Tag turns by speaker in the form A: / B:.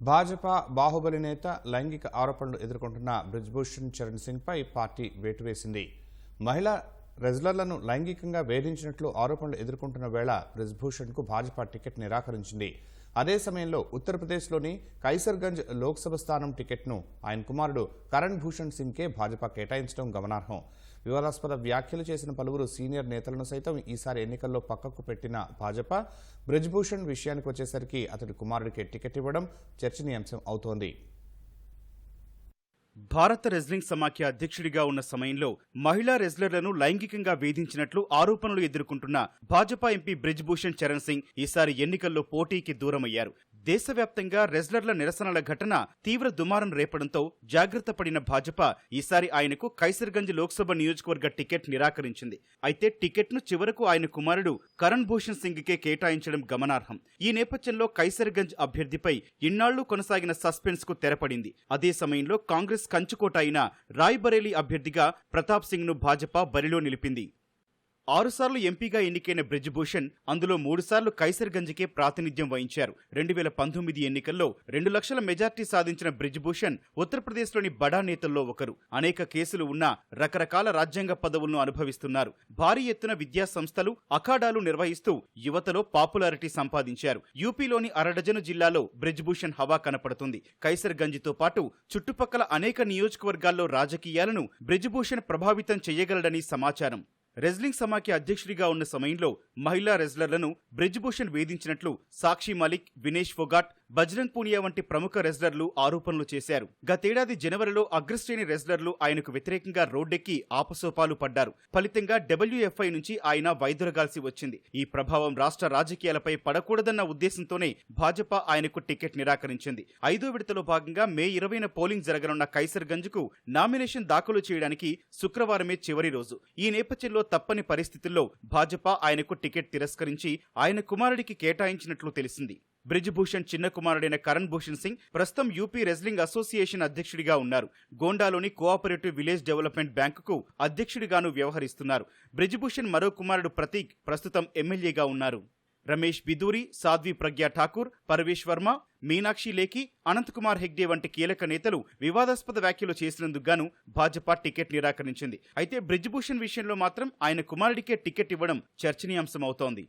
A: భాజపా బాహుబలి నేత లైంగిక ఆరోపణలు ఎదుర్కొంటున్న బ్రిజ్భూషణ్ చరణ్ సింగ్ పై పార్టీ వేటు వేసింది మహిళా రెజ్లర్లను లైంగికంగా వేధించినట్లు ఆరోపణలు ఎదుర్కొంటున్న వేళ బ్రిజ్భూషణ్కు భాజపా టికెట్ నిరాకరించింది. అదే సమయంలో ఉత్తరప్రదేశ్లోని కైసర్గంజ్ లోక్సభ స్థానం టికెట్ను ఆయన కుమారుడు కరణ్ భూషణ్ సింగ్కే భాజపా కేటాయించడం గమనార్హం. వివాదాస్పద వ్యాఖ్యలు చేసిన పలువురు సీనియర్ నేతలను సైతం ఈసారి ఎన్నికల్లో పక్కకు పెట్టిన భాజపా బ్రిజ్భూషణ్ విషయానికి వచ్చేసరికి అతడి కుమారుడికే టికెట్ ఇవ్వడం చర్చనీయాంశం అవుతోంది.
B: భారత రెజ్లింగ్ సమాఖ్య అధ్యక్షుడిగా ఉన్న సమయంలో మహిళా రెజ్లర్లను లైంగికంగా వేధించినట్లు ఆరోపణలు ఎదుర్కొంటున్న భాజపా ఎంపీ బ్రిజ్భూషణ్ చరణ్ సింగ్ ఈసారి ఎన్నికల్లో పోటీకి దూరమయ్యారు. దేశవ్యాప్తంగా రెజ్లర్ల నిరసనల ఘటన తీవ్ర దుమారం రేపడంతో జాగ్రత్త పడిన భాజపా ఈసారి ఆయనకు కైసర్గంజ్ లోక్సభ నియోజకవర్గ టికెట్ నిరాకరించింది. అయితే టికెట్ను చివరకు ఆయన కుమారుడు కరణ్ భూషణ్ సింగ్కే కేటాయించడం గమనార్హం. ఈ నేపథ్యంలో కైసర్గంజ్ అభ్యర్థిపై ఇన్నాళ్ళు కొనసాగిన సస్పెన్స్కు తెరపడింది. అదే సమయంలో కాంగ్రెస్ కంచుకోట అయిన రాయ్బరేలీ అభ్యర్థిగా ప్రతాప్ సింగ్ను భాజపా బరిలో నిలిపింది. ఆరుసార్లు ఎంపీగా ఎన్నికైన బ్రిజ్భూషణ్ అందులో మూడుసార్లు కైసర్గంజ్కే ప్రాతినిధ్యం వహించారు. రెండు వేల పంతొమ్మిది ఎన్నికల్లో రెండు లక్షల మెజార్టీ సాధించిన బ్రిజ్భూషణ్ ఉత్తరప్రదేశ్లోని బడా నేతల్లో ఒకరు. అనేక కేసులు ఉన్నా రకరకాల రాజ్యాంగ పదవులను అనుభవిస్తున్నారు. భారీ ఎత్తున విద్యా సంస్థలు అఖాడాలు నిర్వహిస్తూ యువతలో పాపులారిటీ సంపాదించారు. యూపీలోని అరడజను జిల్లాలో బ్రిజ్భూషణ్ హవా కనపడుతుంది. కైసర్గంజ్తో పాటు చుట్టుపక్కల అనేక నియోజకవర్గాల్లో రాజకీయాలను బ్రిజ్భూషణ్ ప్రభావితం చేయగలడని సమాచారం. రెజ్లింగ్ సమాఖ్య అధ్యక్షుడిగా ఉన్న సమయంలో మహిళా రెజ్లర్లను బ్రిజ్భూషణ్ వేధించినట్లు సాక్షి మాలిక్ వినేష్ ఫొగాట్ బజరంగ్ పూనియా వంటి ప్రముఖ రెజ్లర్లు ఆరోపణలు చేశారు. గతేడాది జనవరిలో అగ్రశ్రేణి రెజ్లర్లు ఆయనకు వ్యతిరేకంగా రోడ్డెక్కి ఆపసోపాలు పడ్డారు. ఫలితంగా డబ్ల్యూఎఫ్ఐ నుంచి ఆయన వైదొరగాల్సి వచ్చింది. ఈ ప్రభావం రాష్ట్ర రాజకీయాలపై పడకూడదన్న ఉద్దేశంతోనే భాజపా ఆయనకు టికెట్ నిరాకరించింది. ఐదో విడతలో భాగంగా మే ఇరవైన పోలింగ్ జరగనున్న కైసర్గంజ్కు నామినేషన్ దాఖలు చేయడానికి శుక్రవారమే చివరి రోజు. ఈ నేపథ్యంలో తప్పని పరిస్థితుల్లో భాజపా ఆయనకు టికెట్ తిరస్కరించి ఆయన కుమారుడికి కేటాయించినట్లు తెలిసింది. బ్రిజ్భూషణ్ చిన్న కుమారుడైన కరణ్ భూషణ్ సింగ్ ప్రస్తుతం యూపీ రెజ్లింగ్ అసోసియేషన్ అధ్యక్షుడిగా ఉన్నారు. గోండాలోని కోఆపరేటివ్ విలేజ్ డెవలప్మెంట్ బ్యాంకుకు అధ్యక్షుడిగాను వ్యవహరిస్తున్నారు. బ్రిజ్భూషణ్ మరో కుమారుడు ప్రతీక్ ప్రస్తుతం ఎమ్మెల్యేగా ఉన్నారు. రమేష్ బిదూరి సాధ్వి ప్రజ్ఞా ఠాకూర్ పరవేష్ వర్మ మీనాక్షి లేఖి అనంతకుమార్ హెగ్డే వంటి కీలక నేతలు వివాదాస్పద వ్యాఖ్యలు చేసినందుకు గాను భాజపా టికెట్ నిరాకరించింది. అయితే బ్రిజ్భూషణ్ విషయంలో మాత్రం ఆయన కుమారుడికే టికెట్ ఇవ్వడం చర్చనీయాంశమవుతోంది.